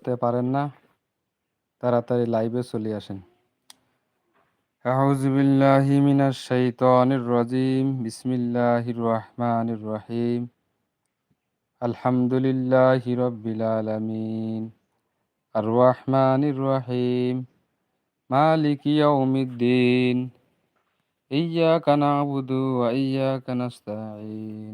করতে পারেন না তাড়াতাড়ি লাইভে চলে আসেন أعوذ بالله من الشيطان الرجيم بسم الله الرحمن الرحيم الحمد لله رب العالمين الرحمن الرحيم مالك يوم الدين إياك نعبد وإياك نستعين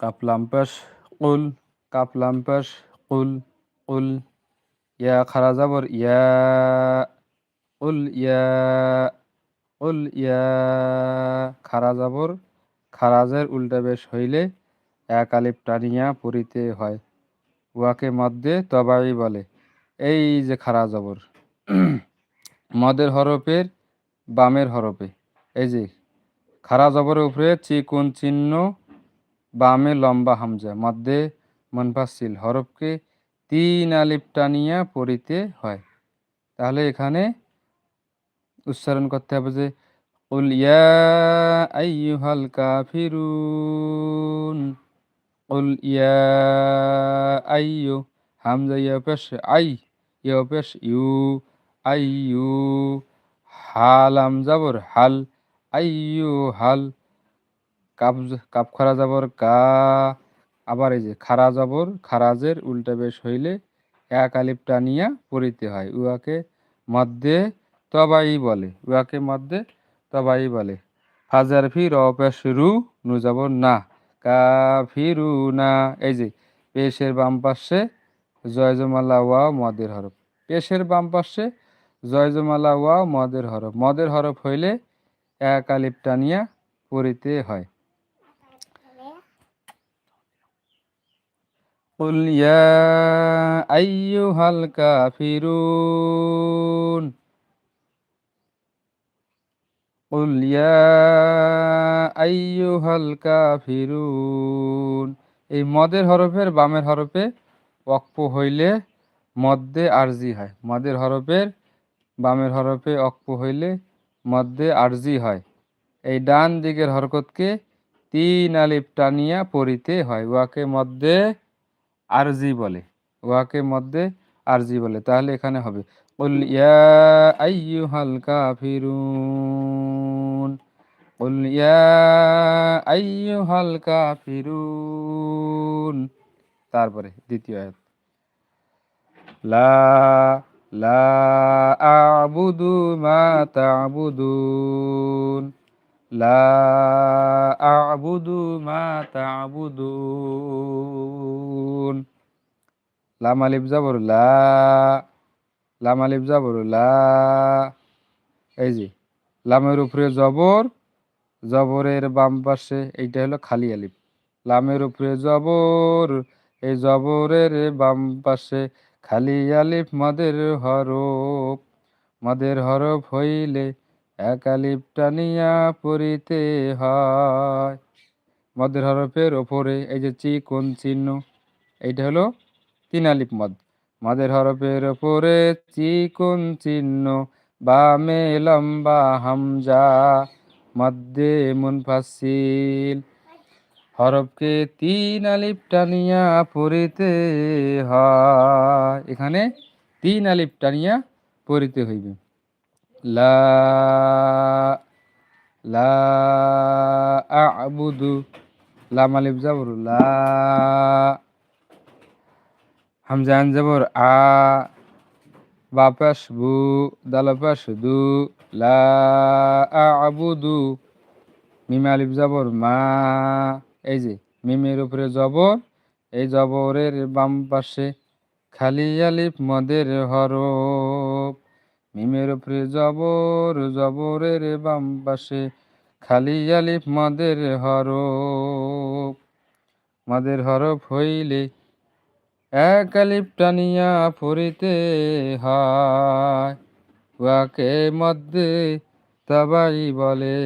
কাপলাম্পাস কুল কাপলাম্পাস কুল কুল ইয়া খারা যাবর ইয়া উল ইয়া উল ইয়া খারা যাবর খারাজের উল্টা বেশ হইলে এক আলিপ টানিয়া পড়িতে হয়। উহাকে মধ্যে তবাই বলে। এই যে খারা জবর মদের হরফের বামের হরফে। এই যে খারা জবরের উপরে চিকুন চিহ্ন বামে লম্বা হামজা মধ্যে মনফাসিল হরফকে তিন আলিপ টানিয়া পড়িতে হয় তাহলে এখানে উচ্চারণ করতে হবে যে قل يا أيها الكافرون قل يا أيو হামজা ইয়া পেশ আই ইয়া পেশ ইউ আইয়ু হালাম যাবর হাল আইয়ু হাল কাপ কাপ খারা যাবর কা আবার এই যে খারা যাবর খারাজের উল্টা বেশ হইলে এক আলিপ টানিয়া পড়িতে হয়। উহাকে মধ্যে তবাই বলে। উহাকে মধ্যে তবাই বলে। ফির অপেশ রু নু যাব না কাফিরু না। এই যে পেশের বাম পাশে জয়জমালা ওয়া, মদের হরফ। পেশের বাম পাশে জয়জমালা ওয়া, মদের হরফ। মদের হরফ হইলে এক আলিপ টানিয়া পড়িতে হয়। قل يا أيها الكافرون قل يا আইয়ুহাল কাফিরুন এই মদের হরফের বামের হরফে অক্প হইলে মধ্যে আরজি হয় মদের হরফের বামের হরফে অক্প হইলে মধ্যে আরজি হয় এই ডান দিকের হরকতকে তিন আলিপ টানিয়া পড়িতে হয় উহাকে মধ্যে আরজি বলে উহাকে মধ্যে আরজি বলে তাহলে এখানে হবে قل يا أيها الكافرون قل يا أيها الكافرون তারপরে দ্বিতীয় আয়াত লা লা আবুদু মা তাবুদুন লা আবুদু মা তাবুদুন লাম আলিফ জাবর লা লাম আলিফ জাবর লা এই যে লামের উপরে জবর, জবরের বাম পাশে এইটা হলো খালি আলিফ। লামের উপরে জবর, এই জবরের বাম পাশে খালি আলিফ, মদের হরফ। মদের হরফ হইলে এক আলিফ টানিয়া পড়িতে হয়। মদের হরফের ওপরে এই যে চি কোন চিহ্ন, এইটা হলো তিন আলিপ মদ। মদের হরফের ওপরে চিকুন চিহ্ন, বামে লম্বা হামজা মধ্যে মুনফাসিল হরফকে তিন আলিপ টানিয়া পড়িতে হয়। এখানে তিন আলিপ টানিয়া পড়িতে হইবে। লা লা, আবুদু, লাম আলিফ জাবর, লা হামজা আন জবর আ বাপাস বু দালাপাস দু, লা আবুদু মিম আলিফ জবর মা, এই যে মিমের উপরে জবর, এই জবরের বাম পাশে খালি আলিফ মদের হরফ। মিমের উপরে জবর, জবরের বাম পাশে খালি আলিফ মদের হরফ। মদের হরফ হইলে এক আলিফ টানিয়া পড়িতে হয় উহাকে মধ্যে তাবাই বলে।